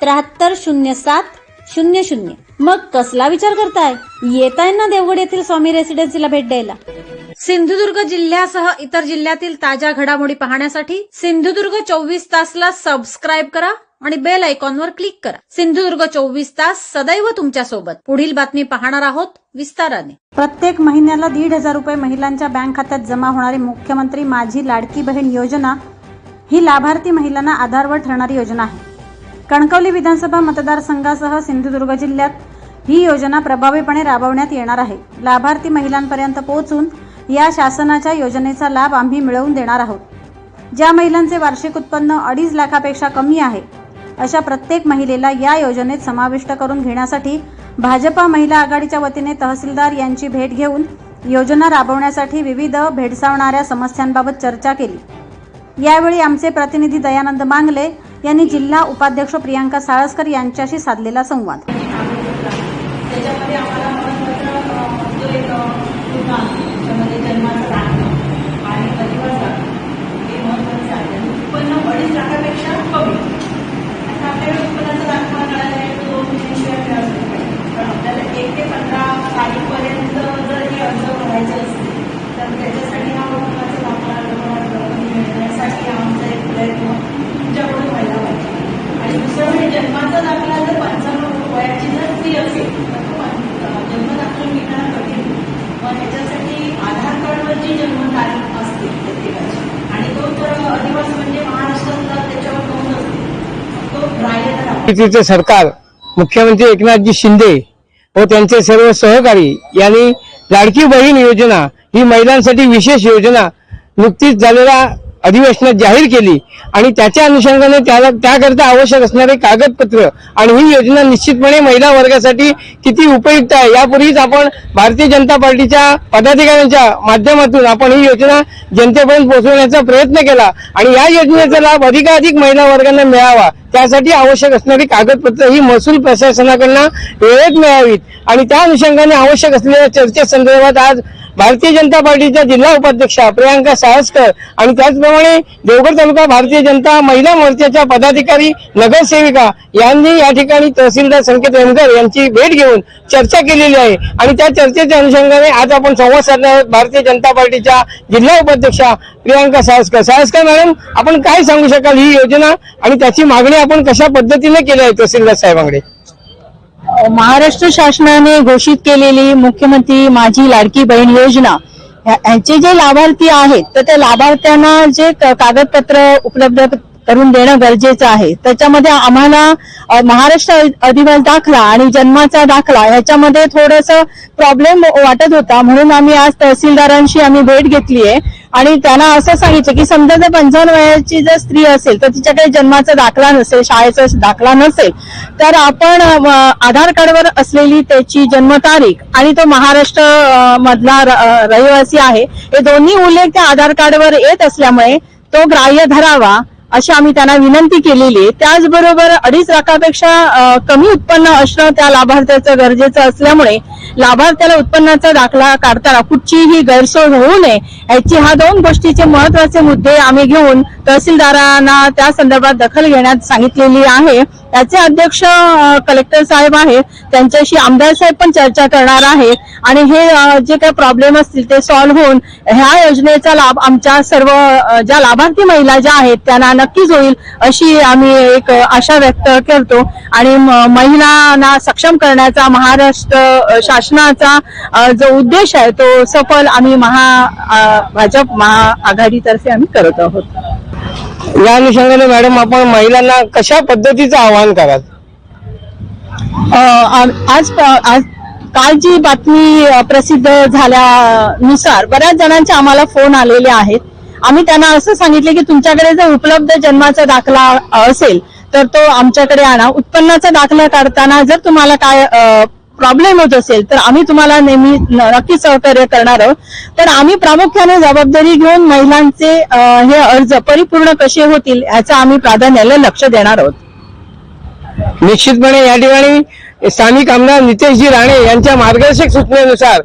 त्र्याहत्तर शून्य सात शून्य शून्य. मग कसला विचार करताय? येताय ना देवगड येथील स्वामी रेसिडेन्सीला भेट द्यायला. सिंधुदुर्ग जिल्ह्यासह इतर जिल्ह्यातील ताज्या घडामोडी पाहण्यासाठी सिंधुदुर्ग चोवीस तासला सबस्क्राईब करा आणि बेल आयकॉनवर क्लिक करा. सिंधुदुर्ग चोवीस तास सदैव तुमच्यासोबत पुढील बातमी पाहणार आहोत विस्ताराने. प्रत्येक महिन्याला दीड हजार रुपये महिलांच्या बँक खात्यात जमा होणारी मुख्यमंत्री माझी लाडकी बहीण योजना ही लाभार्थी महिलांना आधारवर ठरणारी योजना आहे. कणकवली विधानसभा मतदारसंघासह सिंधुदुर्ग जिल्ह्यात ही योजना प्रभावीपणे राबवण्यात येणार आहे. लाभार्थी महिलांपर्यंत पोहोचून या शासनाच्या योजनेचा लाभ आम्ही मिळवून देणार आहोत. ज्या महिलांचे वार्षिक उत्पन्न अडीच लाखापेक्षा कमी आहे अशा प्रत्येक महिलेला या योजनेत समाविष्ट करून घेण्यासाठी भाजपा महिला आघाडीच्या वतीने तहसीलदार यांची भेट घेऊन योजना राबवण्यासाठी विविध भेडसावणाऱ्या समस्यांबाबत चर्चा केली. यावेळी आमचे प्रतिनिधी दयानंद मांगले यांनी जिल्हा उपाध्यक्ष प्रियांका साळसकर यांच्याशी साधलेला संवाद त्याच्यामध्ये आम्हाला महत्त्वाचं अ, जो एक अ, मुद्दा आहे त्याच्यामध्ये जन्माचा दाखला आणि अधिवास दाखला हे महत्त्वाचं आहे आणि उत्पन्न अडीच लाखापेक्षा कमी आता आपल्याकडे उत्पन्नाचा दाखला मिळाला आहे तो दोन तीनशे रुपये असला पाहिजे पण आपल्याला एक ते पंधरा तारीखपर्यंत जर हे अर्ज भरायचे असतील तर त्याच्यासाठी हा उत्पन्नाचा दाखला लवकरात लवकर मिळण्यासाठी आमचा एक प्रयत्न तुमच्याकडून व्हायला पाहिजे आणि दुसरं म्हणजे जन्माचा दाखला जर पंचावन्न वयाची जर स्त्री असेल तर मिळणं कठीण मग त्याच्यासाठी आधार कार्डवर जी जन्मतारीख असते प्रत्येकाची आणि तो तर अधिवास म्हणजे महाराष्ट्रातला त्याच्यावर नोंद असते तो ग्राह्य सरकार मुख्यमंत्री एकनाथजी शिंदे व त्यांचे सर्व सहकारी यांनी लाडकी बहीण योजना ही महिलांसाठी विशेष योजना नुकतीच झालेल्या अधिवेशनात जाहीर केली आणि त्याच्या अनुषंगाने त्याला त्याकरता आवश्यक असणारे कागदपत्र आणि ही योजना निश्चितपणे महिला वर्गासाठी किती उपयुक्त आहे यापूर्वीच आपण भारतीय जनता पार्टीच्या पदाधिकाऱ्यांच्या माध्यमातून आपण ही योजना जनतेपर्यंत पोहोचवण्याचा प्रयत्न केला आणि या योजनेचा लाभ अधिकाधिक महिला वर्गांना मिळावा. त्यासाठी आवश्यक असणारी कागदपत्र ही महसूल प्रशासनाकडनं वेळेत मिळावीत. आणि त्या अनुषंगाने आवश्यक असलेल्या चर्चेसंदर्भात आज भारतीय जनता पार्टीच्या जिल्हा उपाध्यक्षा प्रियांका साळसकर आणि त्याचप्रमाणे देवगड तालुका भारतीय जनता महिला मोर्चाच्या पदाधिकारी नगरसेविका यांनी या ठिकाणी तहसीलदार संकेत रेमकर यांची भेट घेऊन चर्चा केलेली आहे. आणि त्या चर्चेच्या अनुषंगाने आज आपण संवाद साधणार आहोत भारतीय जनता पार्टीच्या जिल्हा उपाध्यक्षा प्रियांका साळसकर. साळसकर मॅडम आपण काय सांगू शकाल ही योजना आणि त्याची मागणी आपण कशा पद्धतीने केली आहे तहसीलदार साहेबांकडे? महाराष्ट्र शासनाने घोषित केलेली मुख्यमंत्री माझी लाडकी बहीण योजना यांचे जे लाभार्थी आहेत तर त्या लाभार्थ्यांना जे कागदपत्र उपलब्ध करून देणं गरजेचं आहे. त्याच्यामध्ये आम्हाला महाराष्ट्र अधिवास दाखला आणि जन्माचा दाखला ह्याच्यामध्ये थोडस प्रॉब्लेम वाटत होता. म्हणून आम्ही आज तहसीलदारांशी आम्ही भेट घेतली आहे. आणि त्यांना असं सांगितलं की समजा जर पंचावन्न वयाची जर स्त्री असेल तर तिच्याकडे जन्माचा दाखला नसेल शाळेचा दाखला नसेल तर आपण आधार कार्डवर असलेली त्याची जन्मतारीख आणि तो महाराष्ट्र मधला रहिवासी आहे हे दोन्ही उल्लेख त्या आधार कार्डवर येत असल्यामुळे तो ग्राह्य धरावा. अशी आम्ही त्यांना विनंती केलेली आहे. त्याचबरोबर अडीच लाखापेक्षा कमी उत्पन्न असणं त्या लाभार्थ्याचं गरजेचं असल्यामुळे लाभार्थ्याला उत्पन्नाचा दाखला काढताना कुठचीही गैरसोय होऊ नये याची हा दोन गोष्टीचे महत्त्वाचे मुद्दे आम्ही घेऊन तहसीलदारांना त्या संदर्भात दखल घेण्यात सांगितलेली आहे. त्याचे अध्यक्ष कलेक्टर साहेब आहेत. त्यांच्याशी आमदार साहेब पण चर्चा करणार आहेत. आणि हे जे काही प्रॉब्लेम असतील ते सॉल्व्ह होऊन ह्या योजनेचा लाभ आमच्या सर्व ज्या लाभार्थी महिला ज्या आहेत त्यांना नक्कीच होईल अशी आम्ही एक आशा व्यक्त करतो. आणि महिलांना सक्षम करण्याचा महाराष्ट्र शासनाचा जो उद्देश आहे तो सफल आम्ही महा भाजप महाआघाडीतर्फे आम्ही करत आहोत. या अनुषंगाने मॅडम आपण महिलांना कशा पद्धतीचं आवाहन कराल? आज आज काल जी बातमी प्रसिद्ध झाल्यानुसार बऱ्याच जणांचे आम्हाला फोन आलेले आहेत. आम्ही त्यांना असं सांगितले की तुमच्याकडे जर उपलब्ध जन्माचा दाखला असेल तर तो आमच्याकडे आणा. उत्पन्नाचा दाखला काढताना जर तुम्हाला काय प्रॉब्लेम होत असेल तर आम्ही तुम्हाला नेहमी नक्की सहकार्य करणार आहोत. तर आम्ही प्रामुख्याने जबाबदारी घेऊन महिलांचे हे अर्ज परिपूर्ण कसे होतील याचं आम्ही प्राधान्याने लक्ष देणार आहोत. निश्चितपणे या ठिकाणी स्थानिक आमदार नितेशजी राणे यांच्या मार्गदर्शक सूचनेनुसार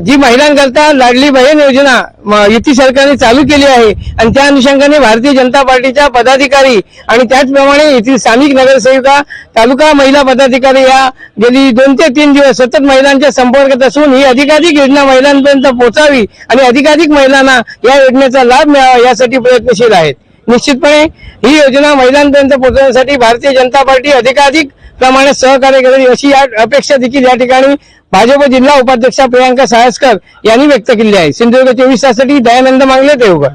जी महिलांकरता लाडली बहीण योजना म- युती सरकारने चालू केली आहे आणि त्या अनुषंगाने भारतीय जनता पार्टीच्या पदाधिकारी आणि त्याचप्रमाणे येथील स्थानिक नगरसेविका तालुका महिला पदाधिकारी या गेली दोन ते तीन दिवस सतत महिलांच्या संपर्कात असून ही अधिकाधिक योजना महिलांपर्यंत पोहोचावी आणि अधिकाधिक महिलांना या योजनेचा लाभ मिळावा यासाठी प्रयत्नशील आहेत. निश्चितपणे ही योजना महिलांपर्यंत पोहोचवण्यासाठी भारतीय जनता पार्टी अधिकाधिक प्रमाणे सहकार्य करेल अशी या अपेक्षा देखील या ठिकाणी भाजप जिल्हा उपाध्यक्षा प्रियांका सायस्कर यांनी व्यक्त केली आहे. सिंधुदुर्ग चोवीस तासाठी दयानंद मांगले देवगड.